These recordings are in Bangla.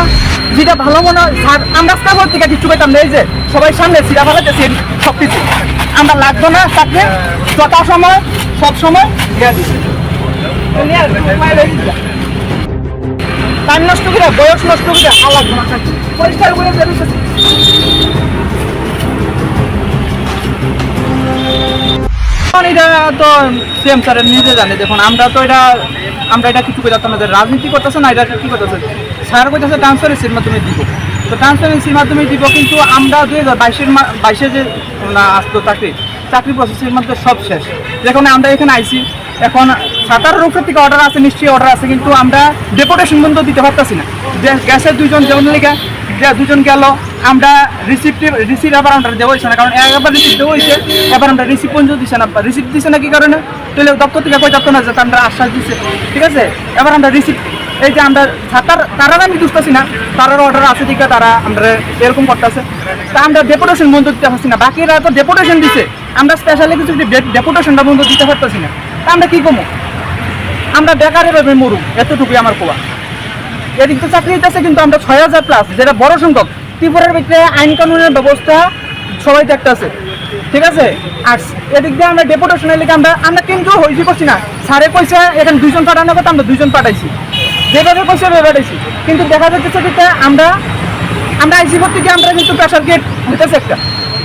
না, যেটা ভালো মনে হয় আমরা স্টাফ থেকে কিছু পেতাম এই যে সবাই সামনে সিরা ফেলাতেছি সব কিছু আমরা লাগবো না তাকে যথা সময় সব সময় দিয়ে দিচ্ছি টাইম নষ্ট করে, বয়স নষ্ট করে আলাদা। পরিষ্কার করে এটা তো সিএম স্যারের নিজে জানে, দেখুন, আমরা তো এটা, আমরা এটা কিছু করে যাচ্ছি রাজনীতি করতেছে না, এটা কি করতেছে? স্যার কইতেছে ট্রান্সপারেন্সির মাধ্যমে দিব। তো ট্রান্সপারেন্সির মাধ্যমে দিব, কিন্তু আমরা দুই হাজার বাইশের বাইশে যে আসতো চাকরি চাকরি প্রসেসের মধ্যে সব শেষ। যেখানে আমরা এখানে আইছি, এখন সাতারের উপর থেকে অর্ডার আছে, নিশ্চয়ই অর্ডার আছে, কিন্তু আমরা ডেপুটেশন পর্যন্ত দিতে পারতেছি না। গ্যাসের দুইজন, যেমন যে দুজন গেল, আমরা রিসিপ্ট রিসিপ্ট আবার আমরা হয়েছে না কারণ একবার রিসিপ্ট দেওয়া হয়েছে, এবার আমরা রিসিপ্ট পর্যন্ত দিচ্ছে না। রিসিপ্ট দিচ্ছে না কি কারণে? তাহলে দপ্তর থেকে কই দপ্তর না যে আমরা আশ্বাস দিচ্ছে ঠিক আছে? এবার আমরা রিসিপ্ট এই যে আমরা তার তারা আমি বুঝতেছি না, তারার অর্ডার আছে ঠিক তারা আমরা এরকম করতেছে। তা আমরা ডেপুটেশন বন্ধ দিতে পারছি না, বাকিরা তো ডেপুটেশন দিছে। আমরা স্পেশালি কিছু ডেপুটেশনটা বন্ধ দিতে পারতেছি না। তা আমরা কি কমো? আমরা বেকারে ভাবে মরু এতটুকুই আমার কোয়া। এদিক তো চাকরি দিতেছে কিন্তু আমরা ছয় হাজার প্লাস যেটা বড় সংখ্যক, ত্রিপুরার ভিতরে আইন কানুনের ব্যবস্থা সবাই দেখতেছে। ঠিক আছে? আর এদিক দিয়ে আমরা ডেপুটেশনের লিখে আমরা আমরা কিন্তু হইছি করছি না। স্যারে কইছে, এখানে দুইজন পাঠানোর কথা আমরা দুইজন পাঠাইছি। যেভাবে কইছে, ওইভাবে পাঠাইছি। কিন্তু দেখা যাচ্ছে যে আমরা আমরা আইসি ভর্তি গিয়ে আমরা কিন্তু প্রেশার গেট হইতেছে একটা।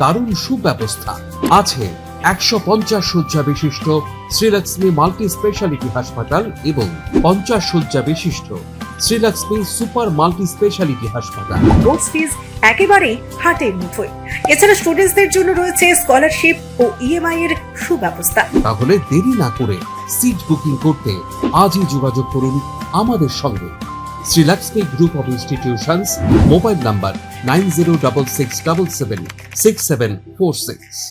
দারুণ সুব্যবস্থা। আছে একশো পঞ্চাশ শয্যা বিশিষ্ট শ্রীলক্ষ্মী মাল্টি স্পেশালিটি হাসপাতাল এবং পঞ্চাশ শয্যা বিশিষ্ট শ্রীলক্ষ্মী সুপার মাল্টি স্পেশালিটি হাসপাতাল। কোর্স ফিজ একেবারেই হাটের মুঠোয়। এছাড়া স্টুডেন্টসদের জন্য রয়েছে স্কলারশিপ ও ইএমআই এর সুব্যবস্থা। তাহলে দেরি না করে সিট বুকিং করতে আজই যোগাযোগ করুন আমাদের সঙ্গে। Srilakshmi group of institutions mobile number 9066776746